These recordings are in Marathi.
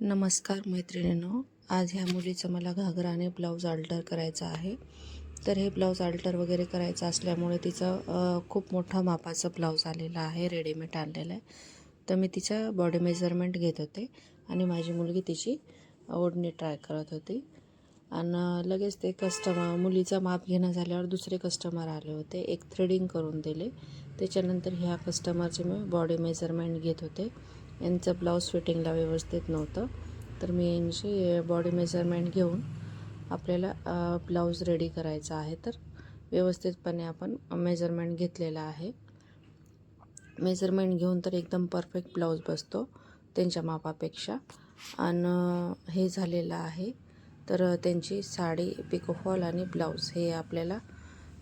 नमस्कार मैत्रिणीनो आज ह्या मुलीचं मला घागरा आणि ब्लाऊज अल्टर करायचा आहे. तर हे ब्लाऊज अल्टर वगैरे करायचं असल्यामुळे तिचं खूप मोठा मापाचं ब्लाऊज आलेला आहे रेडीमेड आणलेलं आहे. तर मी तिचं बॉडी मेजरमेंट घेत होते आणि माझी मुलगी तिची ओढणी ट्राय करत होती. आणि लगेच ते कस्टमर मुलीचा माप घेणं झाल्यावर दुसरे कस्टमर आले होते. एक थ्रेडिंग करून दिले. त्याच्यानंतर ह्या कस्टमरचे मी बॉडी मेजरमेंट घेत होते. यांचं ब्लाऊज फिटिंगला व्यवस्थित नव्हतं. तर मी यांची बॉडी मेजरमेंट घेऊन आपल्याला ब्लाऊज रेडी करायचा आहे. तर व्यवस्थितपणे आपण मेजरमेंट घेतलेला आहे. मेजरमेंट घेऊन तर एकदम परफेक्ट ब्लाऊज बसतो त्यांच्या मापापेक्षा. आणि हे झालेलं आहे. तर त्यांची साडी पिकोफॉल आणि ब्लाऊज हे आपल्याला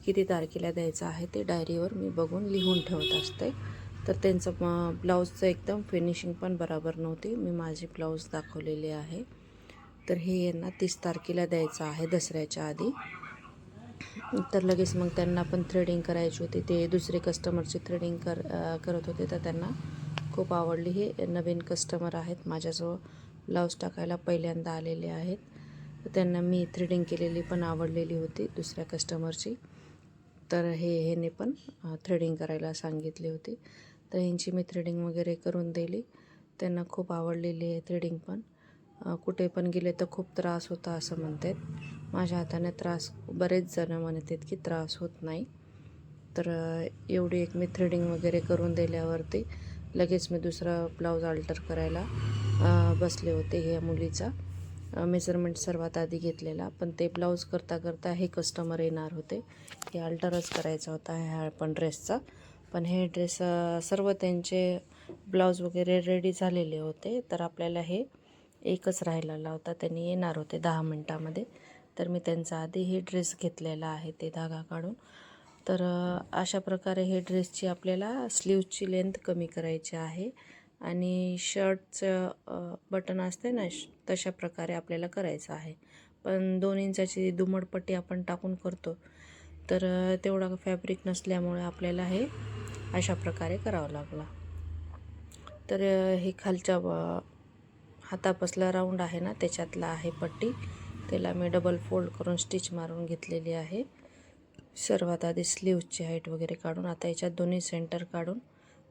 किती तारखेला द्यायचं आहे ते डायरीवर मी बघून लिहून ठेवत असते. तर त्यांचं म ब्लाऊजचं एकदम फिनिशिंग पण बरोबर नव्हती. मी माझी ब्लाऊज दाखवलेली आहे. तर हे यांना तीस तारखेला द्यायचं आहे दसऱ्याच्या आधी. तर लगेच मग त्यांना पण थ्रेडिंग करायची होती. ते दुसरे कस्टमरची थ्रेडिंग कर करत होते. तर त्यांना खूप आवडली. हे नवीन कस्टमर आहेत. माझ्याजवळ ब्लाऊज टाकायला पहिल्यांदा आलेले आहेत. तर त्यांना मी थ्रेडिंग केलेली पण आवडलेली होती दुसऱ्या कस्टमरची तर हे ह्याने पण थ्रेडिंग करायला सांगितली होती. तर ह्यांची मी थ्रेडिंग वगैरे करून दिली. त्यांना खूप आवडलेली आहे थ्रेडिंग पण. कुठे पण गेले तर खूप त्रास होता असं म्हणतात. माझ्या हाताने त्रास बरेच जण म्हणतात की त्रास होत नाही. तर एवढी एक मी थ्रेडिंग वगैरे करून दिल्यावरती लगेच मी दुसरा ब्लाऊज अल्टर करायला बसले होते ह्या मुलीचा. मेजरमेंट सर्वात आधी घेतलेला पण ते ब्लाऊज करता करता हे कस्टमर येणार होते. हे अल्टरच करायचा होता ह्या पण ड्रेसचा पण हे ड्रेस सर्व त्यांचे ब्लाऊज वगैरे रेडी झालेले होते. तर आपल्याला हे एकच राहायला लावता त्यांनी येणार होते दहा मिनटामध्ये. तर मी त्यांचा आधी हे ड्रेस घेतलेला आहे ते धागा काढून. तर अशा प्रकारे हे ड्रेसची आपल्याला स्लीवची लेंथ कमी करायची आहे. आणि शर्टचं बटन असते ना श- तशा प्रकारे आपल्याला करायचं आहे. पण दोन इंचाची दुमडपट्टी आपण टाकून करतो. तर तेवढा फॅब्रिक नसल्यामुळे आपल्याला हे अशा प्रकारे करावं लागला. तर हे खालच्या हातापासला राऊंड आहे ना त्याच्यातला आहे पट्टी. त्याला मी डबल फोल्ड करून स्टिच मारून घेतलेली आहे. सर्वात आधी स्लीवची हाईट वगैरे काढून आता याच्यात दोन्ही सेंटर काढून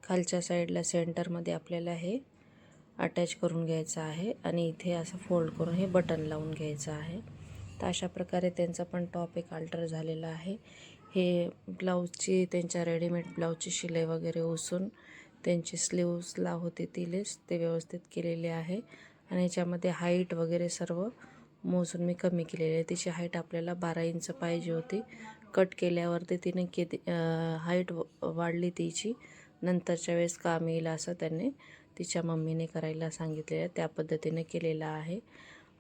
खालच्या साईडला सेंटरमध्ये आपल्याला हे अटॅच करून घ्यायचं आहे आणि इथे असं फोल्ड करून हे बटन लावून घ्यायचं आहे. तर अशा प्रकारे त्यांचा पण टॉप एक अल्टर झालेला आहे. हे ब्लाऊजची त्यांच्या रेडीमेड ब्लाऊजची शिलाई वगैरे उसून त्यांची स्लीव्सला होती ती लिस्ट ते व्यवस्थित केलेले आहे. आणि याच्यामध्ये हाईट वगैरे सर्व मोजून मी कमी केलेली आहे. तिची हाईट आपल्याला बारा इंच पाहिजे होती. कट केल्यावरती तिने किती हाईट वाढली तिची. नंतरच्या वेळेस काम येईल असं त्याने तिच्या मम्मीने करायला सांगितलेलं आहे. त्या पद्धतीने केलेलं आहे.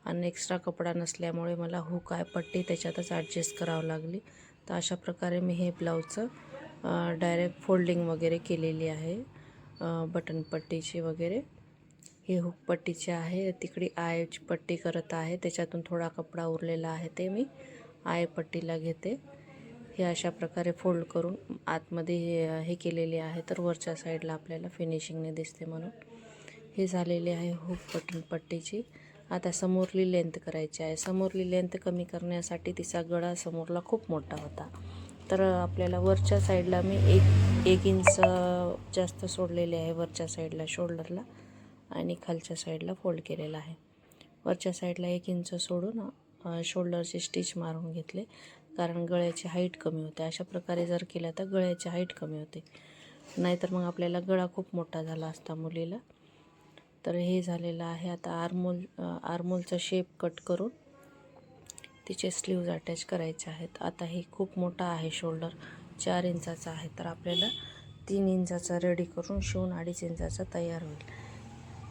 आणि एक्स्ट्रा कपडा नसल्यामुळे मला हुक आहे पट्टी त्याच्यातच ॲडजस्ट करावं लागली. तर अशा प्रकारे मी हे ब्लाऊजचं डायरेक्ट फोल्डिंग वगैरे केलेली आहे. बटन पट्टीची वगैरे. ही हुक पट्टीची आहे. तिकडे आयची पट्टी करत आहे. त्याच्यातून थोडा कपडा उरलेला आहे ते मी आय पट्टीला घेते. हे अशा प्रकारे फोल्ड करून आतमध्ये हे हे केलेले आहे. तर वरच्या साईडला आपल्याला फिनिशिंगने दिसते म्हणून. हे झालेली आहे हुक बटन पट्टीची. आता समोरली लेंथ करायची आहे. समोरली लेंथ कमी करण्यासाठी तिचा गळा समोरला खूप मोठा होता. तर आपल्याला वरच्या साईडला मी एक एक इंच जास्त सोडलेले आहे वरच्या साईडला शोल्डरला आणि खालच्या साईडला फोल्ड केलेला आहे. वरच्या साईडला एक इंच सोडून शोल्डरचे स्टिच मारून घेतले. कारण गळ्याची हाईट कमी होते. अशा प्रकारे जर केलं तर गळ्याची हाईट कमी होते. नाहीतर मग आपल्याला गळा खूप मोठा झाला असता मुलीला. तर हे झालेलं आहे. आता आर्मोल आरमोलचा शेप कट करून तिचे स्लीव्ज अटॅच करायचे आहेत. आता हे खूप मोठा आहे शोल्डर चार इंचाचा आहे. तर आपल्याला तीन इंचाचा रेडी करून शिवून अडीच इंचाचा तयार होईल.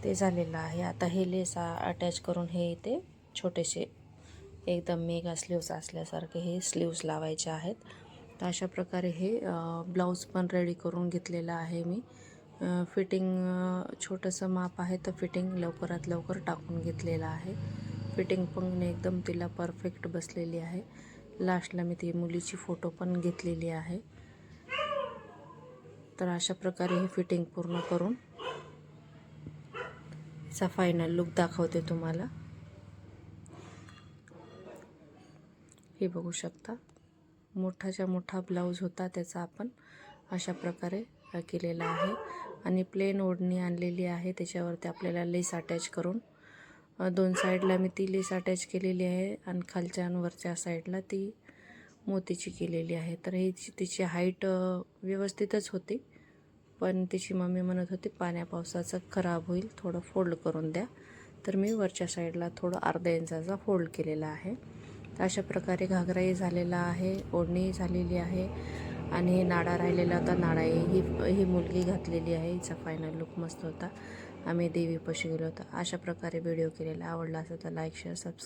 ते झालेलं आहे. आता हे लेस अटॅच करून हे इथे छोटेसे एकदम मेगा स्लीव्स असल्यासारखे हे स्लीव्स लावायचे आहेत. तर अशा प्रकारे हे ब्लाऊज पण रेडी करून घेतलेलं आहे मी. फिटिंग छोटंसं माप आहे तर फिटिंग लवकरात लवकर टाकून घेतलेलं आहे. फिटिंग पण एकदम तिला परफेक्ट बसलेली आहे. लास्टला मी ती मुलीची फोटो पण घेतलेली आहे. तर अशा प्रकारे ही फिटिंग पूर्ण करून हिचा फायनल लुक दाखवते तुम्हाला. हे बघू शकता. मोठाच्या मोठा ब्लाऊज होता त्याचा आपण अशा प्रकारे केलेला आहे. आणि प्लेन ओढणी आणलेली आहे. त्याच्यावरती आपल्याला लेस अटॅच करून दोन साईडला मी ती लेस अटॅच केलेली आहे आणि खालच्या आणि वरच्या साईडला ती मोतीची केलेली आहे. तर हे तिची हाईट व्यवस्थितच होती. पण तिची मम्मी म्हणत होती पाण्या पावसाचं खराब होईल थोडं फोल्ड करून द्या. तर मी वरच्या साईडला थोडं अर्धा इंचाचा फोल्ड केलेला आहे. अशा प्रकारे घागराही झालेला आहे ओढणीही झालेली आहे. आणि हे नाडा राहिलेला होता नाडा ही ही मुलगी घातलेली आहे. हिचा फायनल लुक मस्त होता. आम्ही देवीपाशी गेलो होतो. अशा प्रकारे व्हिडिओ केलेला. आवडला असेल तर लाईक शेअर सबस्क्राईब